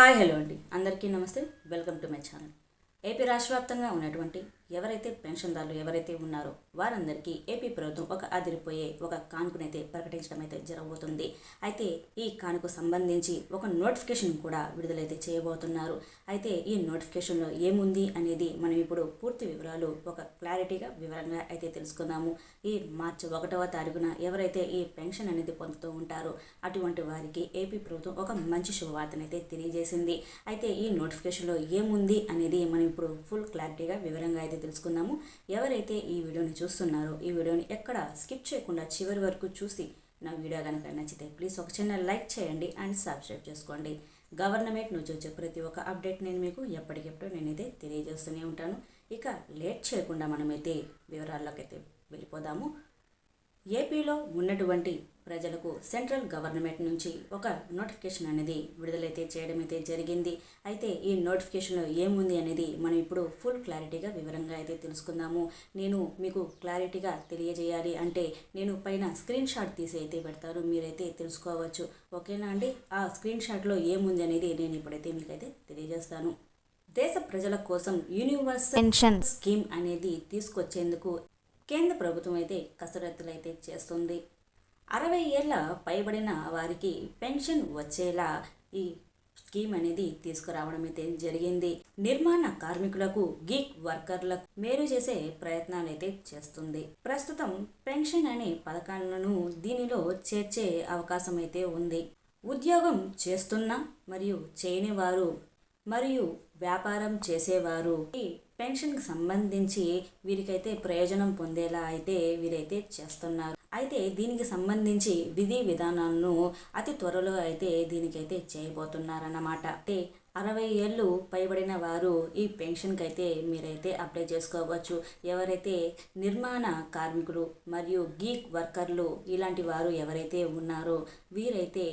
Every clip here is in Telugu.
హాయ్ హలో అండి. అందరికీ నమస్తే. Welcome to my channel. AP రాష్ట్ర వ్యాప్తంగా ఉన్నటువంటి ఎవరైతే పెన్షన్దారులు ఎవరైతే ఉన్నారో వారందరికీ ఏపీ ప్రభుత్వం ఒక అదిరిపోయే ఒక కానుకనైతే ప్రకటించడం అయితే జరగబోతుంది. అయితే ఈ కానుకు సంబంధించి ఒక నోటిఫికేషన్ కూడా విడుదలైతే చేయబోతున్నారు. అయితే ఈ నోటిఫికేషన్లో ఏముంది అనేది మనం ఇప్పుడు పూర్తి వివరాలు ఒక క్లారిటీగా వివరంగా అయితే తెలుసుకుందాము. ఈ మార్చి ఒకటవ తారీఖున ఎవరైతే ఈ పెన్షన్ అనేది పొందుతూ ఉంటారో అటువంటి వారికి ఏపీ ప్రభుత్వం ఒక మంచి శుభవార్తనైతే తెలియజేసింది. అయితే ఈ నోటిఫికేషన్లో ఏముంది అనేది మనం ఇప్పుడు ఫుల్ క్లారిటీగా వివరంగా అయితే తెలుసుకుందాము. ఎవరైతే ఈ వీడియోని చూస్తున్నారో ఈ వీడియోని ఎక్కడ స్కిప్ చేయకుండా చివరి వరకు చూసి నా వీడియో కనుక నచ్చితే ప్లీజ్ ఒక చిన్న లైక్ చేయండి అండ్ సబ్స్క్రైబ్ చేసుకోండి. గవర్నమెంట్ నుంచి వచ్చే ప్రతి ఒక్క అప్డేట్ నేను మీకు ఎప్పటికెప్పుడు నేనైతే తెలియజేస్తూనే ఉంటాను. ఇక లేట్ చేయకుండా మనమైతే వివరాల్లోకి అయితే వెళ్ళిపోదాము. ఏపీలో ఉన్నటువంటి ప్రజలకు సెంట్రల్ గవర్నమెంట్ నుంచి ఒక నోటిఫికేషన్ అనేది విడుదలైతే చేయడం అయితే జరిగింది. అయితే ఈ నోటిఫికేషన్లో ఏముంది అనేది మనం ఇప్పుడు ఫుల్ క్లారిటీగా వివరంగా అయితే తెలుసుకుందాము. నేను మీకు క్లారిటీగా తెలియజేయాలి అంటే నేను పైన స్క్రీన్ షాట్ తీసి అయితే పెడతాను మీరైతే తెలుసుకోవచ్చు. ఓకేనా అండి? ఆ స్క్రీన్ షాట్లో ఏముంది అనేది నేను ఇప్పుడైతే మీకైతే తెలియజేస్తాను. దేశ ప్రజల కోసం యూనివర్సల్ పెన్షన్ స్కీమ్ అనేది తీసుకొచ్చేందుకు కేంద్ర ప్రభుత్వం అయితే కసరత్తులు అయితే చేస్తుంది. అరవై ఏళ్ళ పైబడిన వారికి పెన్షన్ వచ్చేలా ఈ స్కీమ్ అనేది తీసుకురావడం అయితే జరిగింది. నిర్మాణ కార్మికులకు గీక్ వర్కర్లకు మేలు చేసే ప్రయత్నాలు అయితే చేస్తుంది. ప్రస్తుతం పెన్షన్ అనే పథకాలను దీనిలో చేర్చే అవకాశం అయితే ఉంది. ఉద్యోగం చేస్తున్న మరియు చేయని వారు మరియు వ్యాపారం చేసేవారు ఈ పెన్షన్కి సంబంధించి వీరికైతే ప్రయోజనం పొందేలా అయితే వీరైతే చేస్తున్నారు. అయితే దీనికి సంబంధించి విధి విధానాలను అతి త్వరలో అయితే దీనికైతే చేయబోతున్నారన్నమాట. అంటే అరవై ఏళ్ళు పైబడిన వారు ఈ పెన్షన్కి అయితే మీరైతే అప్లై చేసుకోవచ్చు. ఎవరైతే నిర్మాణ కార్మికులు మరియు గీక్ వర్కర్లు ఇలాంటి వారు ఎవరైతే ఉన్నారో వీరైతే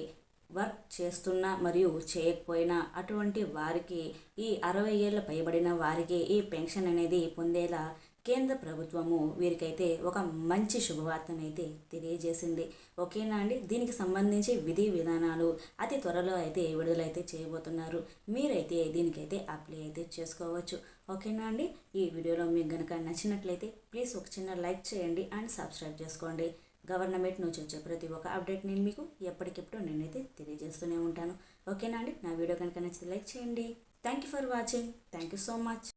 వర్క్ చేస్తున్నా మరియు చేయకపోయినా అటువంటి వారికి ఈ అరవై ఏళ్ళ పైబడిన వారికి ఈ పెన్షన్ అనేది పొందేలా కేంద్ర ప్రభుత్వము వీరికైతే ఒక మంచి శుభవార్తనైతే తెలియజేసింది. ఓకేనా అండి? దీనికి సంబంధించి విధి విధానాలు అతి త్వరలో అయితే విడుదలైతే చేయబోతున్నారు. మీరైతే దీనికైతే అప్లై అయితే చేసుకోవచ్చు. ఓకేనా అండి? ఈ వీడియోలో మీకు కనుక నచ్చినట్లయితే ప్లీజ్ ఒక చిన్న లైక్ చేయండి అండ్ సబ్స్క్రైబ్ చేసుకోండి. గవర్నమెంట్ నుంచి వచ్చే ప్రతి ఒక్క అప్డేట్ నేను మీకు ఎప్పటికెప్పుడు నేనైతే తెలియజేస్తూనే ఉంటాను. ఓకేనా అండి? నా వీడియో కనుక నచ్చితే లైక్ చేయండి. Thank you for watching thank you so much